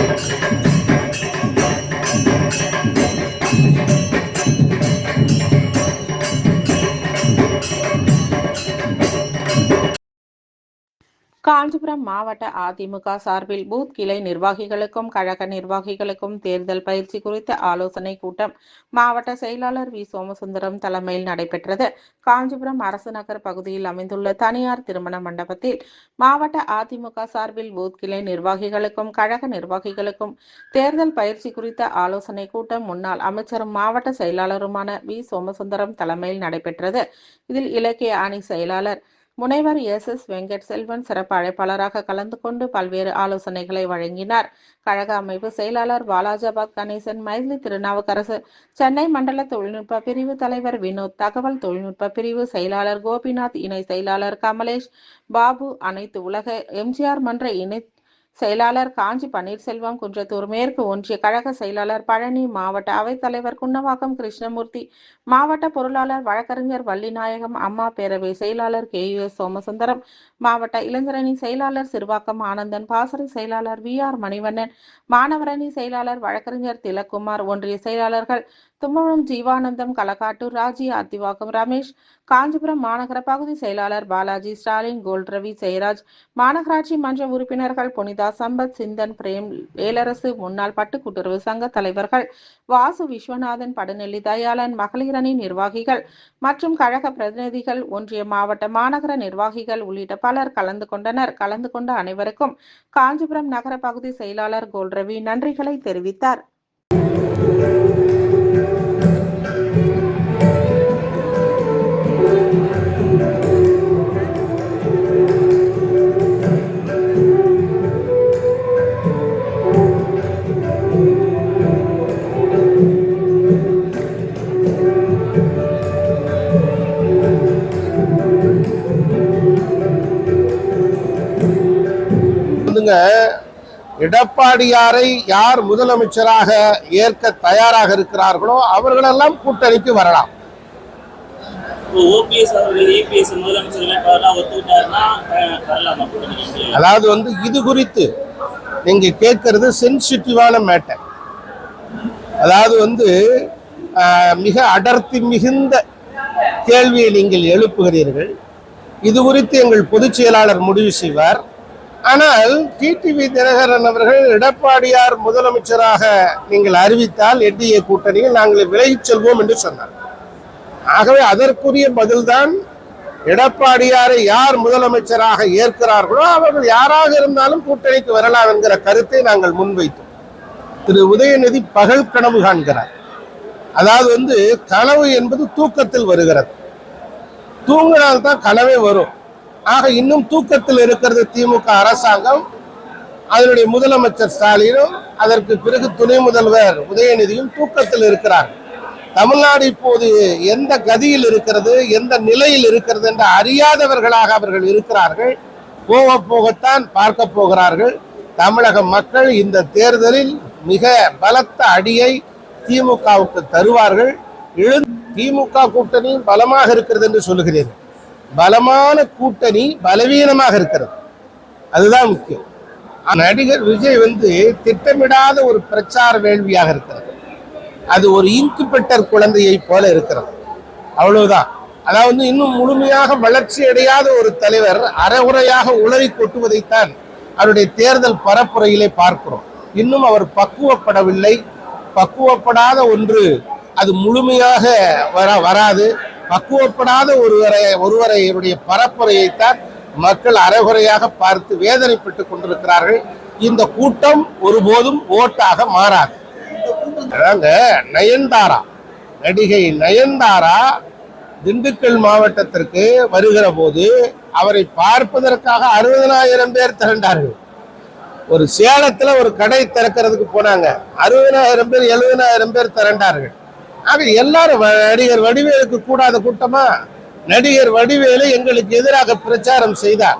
Thank you. Kanchipuram மாவட்ட அதிமுக சார்பில் booth கிளை நிர்வாகிகளுக்கும் கழக நிர்வாகிகளுக்கும் தேர்தல் பயிற்சி குறித்த ஆலோசனை கூட்டம் மாவட்ட செயலாளர் வி. சோமசுந்தரம் தலைமையில் நடைபெற்றது. காஞ்சிபுரம் அரசு நகர் பகுதியில் அமைந்துள்ள தனியார் திருமண மண்டபத்தில் மாவட்ட அதிமுக சார்பில் பூத் கிளை நிர்வாகிகளுக்கும் கழக நிர்வாகிகளுக்கும் தேர்தல் பயிற்சி குறித்த ஆலோசனை கூட்டம் முன்னாள் அமைச்சரும் மாவட்ட செயலாளருமான வி. சோமசுந்தரம் தலைமையில் நடைபெற்றது. இதில் இலக்கிய அணி செயலாளர் முனைவர் எஸ். எஸ். வெங்கட் செல்வன் சிறப்பு அழைப்பாளராக கலந்து கொண்டு பல்வேறு ஆலோசனைகளை வழங்கினார். கழக அமைப்பு செயலாளர் பாலாஜாபாத் கணேசன் மைதிலி திருநாவுக்கரசு சென்னை மண்டல தொழில்நுட்ப பிரிவு தலைவர் வினோத் தகவல் தொழில்நுட்ப பிரிவு செயலாளர் கோபிநாத் இணை செயலாளர் கமலேஷ் பாபு அனைத்து உலக எம்ஜிஆர் மன்ற இணை செயலாளர் காஞ்சி பன்னீர்செல்வம் குன்றத்தூர் மேற்கு ஒன்றிய கழக செயலாளர் பழனி மாவட்ட அவைத்தலைவர் குன்னவாக்கம் கிருஷ்ணமூர்த்தி மாவட்ட பொருளாளர் வழக்கறிஞர் வள்ளிநாயகம் அம்மா பேரவை செயலாளர் கே யு எஸ் சோமசுந்தரம் மாவட்ட இளைஞரணி செயலாளர் சிறுவாக்கம் ஆனந்தன் பாசறை செயலாளர் வி ஆர் மணிவண்ணன் மாணவரணி செயலாளர் வழக்கறிஞர் திலக்குமார் ஒன்றிய செயலாளர்கள் தும்மவனம் ஜீவானந்தம் களக்காட்டூர் ராஜி அத்திவாக்கம் ரமேஷ் காஞ்சிபுரம் மாநகர பகுதி செயலாளர் பாலாஜி ஸ்டாலின் கோல்ட் ரவி ஜெயராஜ் மாநகராட்சி மன்ற உறுப்பினர்கள் புனித சம்பத் சிந்தன் பிரேம் வேலரசு முன்னாள் பட்டு கூட்டுறவு சங்க தலைவர்கள் வாசு விஸ்வநாதன் படுநெல்லி தயாளன் மகளிரணி நிர்வாகிகள் மற்றும் கழக பிரதிநிதிகள் ஒன்றிய மாவட்ட மாநகர நிர்வாகிகள் உள்ளிட்ட பலர் கலந்து கொண்டனர். கலந்து கொண்ட அனைவருக்கும் காஞ்சிபுரம் நகர பகுதி செயலாளர் கோல்ரவி நன்றிகளை தெரிவித்தார். எடப்பாடியாரை யார் முதலமைச்சராக ஏற்க தயாராக இருக்கிறார்களோ அவர்களெல்லாம் கூட்டணிக்கு வரலாம்? அதாவது வந்து இது குறித்து நீங்க கேட்கறது சென்சிட்டிவான மேட்டர் அதாவது வந்து மிக அடர்த்தி மிகுந்த கேள்வியை நீங்கள் எழுப்புகிறீர்கள். இது குறித்து எங்கள் பொதுச் செயலாளர் முடிவு செய்வார். ஆனால் டிடிவி தினகரன் அவர்கள் எடப்பாடியார் முதலமைச்சராக நீங்கள் அறிவித்தால் என்டிஏ கூட்டணியில் நாங்கள் விலகிச் செல்வோம் என்று சொன்னார். ஆகவே அதற்குரிய பதில்தான் எடப்பாடியாரை யார் முதலமைச்சராக ஏற்கிறார்களோ அவர்கள் யாராக இருந்தாலும் கூட்டணிக்கு வரலாம் என்கிற கருத்தை நாங்கள் முன்வைத்தோம். திரு உதயநிதி பகல் கனவு காண்கிறார். அதாவது வந்து கனவு என்பது தூக்கத்தில் வருகிறது. தூங்கினால்தான் கனவே வரும். ஆக இன்னும் தூக்கத்தில் இருக்கிறது திமுக அரசாங்கம் அதனுடைய முதலமைச்சர் ஸ்டாலினும் அதற்கு பிறகு துணை முதல்வர் உதயநிதியும் தூக்கத்தில் இருக்கிறார். தமிழ்நாடு இப்போது எந்த கதியில் இருக்கிறது எந்த நிலையில் இருக்கிறது என்று அறியாதவர்களாக அவர்கள் இருக்கிறார்கள். போக போகத்தான் பார்க்க போகிறார்கள். தமிழக மக்கள் இந்த தேர்தலில் மிக பலத்த அடியை திமுகவுக்கு தருவார்கள். எழு திமுக கூட்டணி பலமாக இருக்கிறது என்று சொல்லுகிறீர்கள் பலமான கூட்டணி பலவீனமாக இருக்கிறது. அதுதான் முக்கியம். நடிகர் விஜய் வந்து திட்டமிடாத ஒரு பிரச்சார வேள்வியாக இருக்கிறது. அது ஒரு இன்குபெட்டர் குழந்தையை போல இருக்கிறது. அவ்வளவுதான். அதாவது இன்னும் முழுமையாக வளர்ச்சி அடையாத ஒரு தலைவர் அறகுறையாக உளறி கொட்டுவதைத்தான் அவருடைய தேர்தல் பரப்புரையிலே பார்க்கிறோம். இன்னும் அவர் பக்குவப்படவில்லை. பக்குவப்படாத ஒன்று அது முழுமையாக வர வராது. பக்குவப்படாத ஒருவரை ஒருவரையுடைய பரப்புரையைத்தான் மக்கள் அரைகுறையாக பார்த்து வேதனைப்பட்டுக் கொண்டிருக்கிறார்கள். இந்த கூட்டம் ஒருபோதும் ஓட்டாக மாறாது. அதாங்க நயன்தாரா நடிகை நயன்தாரா திண்டுக்கல் மாவட்டத்திற்கு வருகிற போது அவரை பார்ப்பதற்காக அறுபதனாயிரம் பேர் திரண்டார்கள். ஒரு சேலத்துல ஒரு கடை திறக்கிறதுக்கு போனாங்க. அறுபதனாயிரம் பேர் எழுபதனாயிரம் பேர் திரண்டார்கள். ஆக எல்லாரும் வ- நடிகர் வடிவேலுக்கு கூடாத கூட்டமா? நடிகர் வடிவேலு எங்களுக்கு எதிராக பிரச்சாரம் செய்தார்.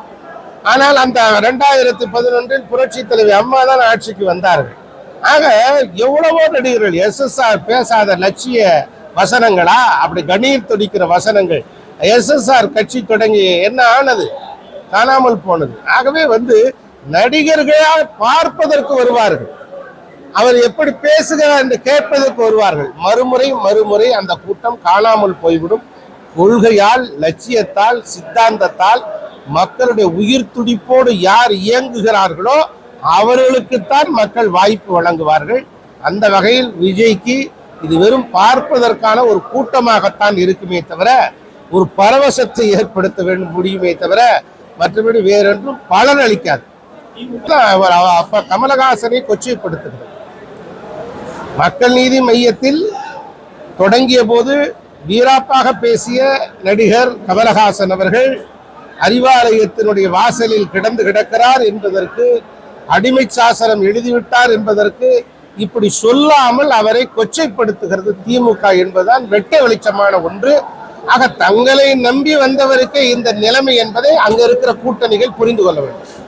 ஆனால் அந்த ரெண்டாயிரத்தி பதினொன்றில் புரட்சி தலைவி அம்மா தான் ஆட்சிக்கு வந்தார்கள். ஆக எவ்வளவோ நடிகர்கள் எஸ்எஸ்ஆர் பேசாத லட்சிய வசனங்களா? அப்படி கணீர் துடிக்கிற வசனங்கள். எஸ்எஸ்ஆர் கட்சி தொடங்கி என்ன ஆனது? காணாமல் போனது. ஆகவே வந்து நடிகர்களால் பார்ப்பதற்கு வருவார்கள். அவர் எப்படி பேசுகிறார் என்று கேட்பதற்கு வருவார்கள். மறுமுறை மறுமுறை அந்த கூட்டம் காணாமல் போய்விடும். கொள்கையால் லட்சியத்தால் சித்தாந்தத்தால் மக்களுடைய உயிர் துடிப்போடு யார் இயங்குகிறார்களோ அவர்களுக்குத்தான் மக்கள் வாய்ப்பு வழங்குவார்கள். அந்த வகையில் விஜய்க்கு இது வெறும் பார்ப்பதற்கான ஒரு கூட்டமாகத்தான் இருக்குமே தவிர ஒரு பரவசத்தை ஏற்படுத்த வேண்டும் முடியுமே தவிர மற்றபடி வேறொன்றும் பலன் அளிக்காது அவர் அவ- அப்ப கமலஹாசனை கொச்சைப்படுத்துகிறது. மக்கள் நீதி மையத்தில் தொடங்கிய போது வீராப்பாக பேசிய நடிகர் கமலஹாசன் அவர்கள் அறிவாலயத்தினுடைய வாசலில் கிடந்து கிடக்கிறார் என்பதற்கு அடிமை சாசனம் எழுதிவிட்டார் என்பதற்கு இப்படி சொல்லாமல் அவரை கொச்சைப்படுத்துகிறது திமுக என்பதுதான் வெட்ட வெளிச்சமான ஒன்று. ஆக தங்களை நம்பி வந்தவருக்கே இந்த நிலைமை என்பதை அங்க இருக்கிற கூட்டணிகள் புரிந்து கொள்ள வேண்டும்.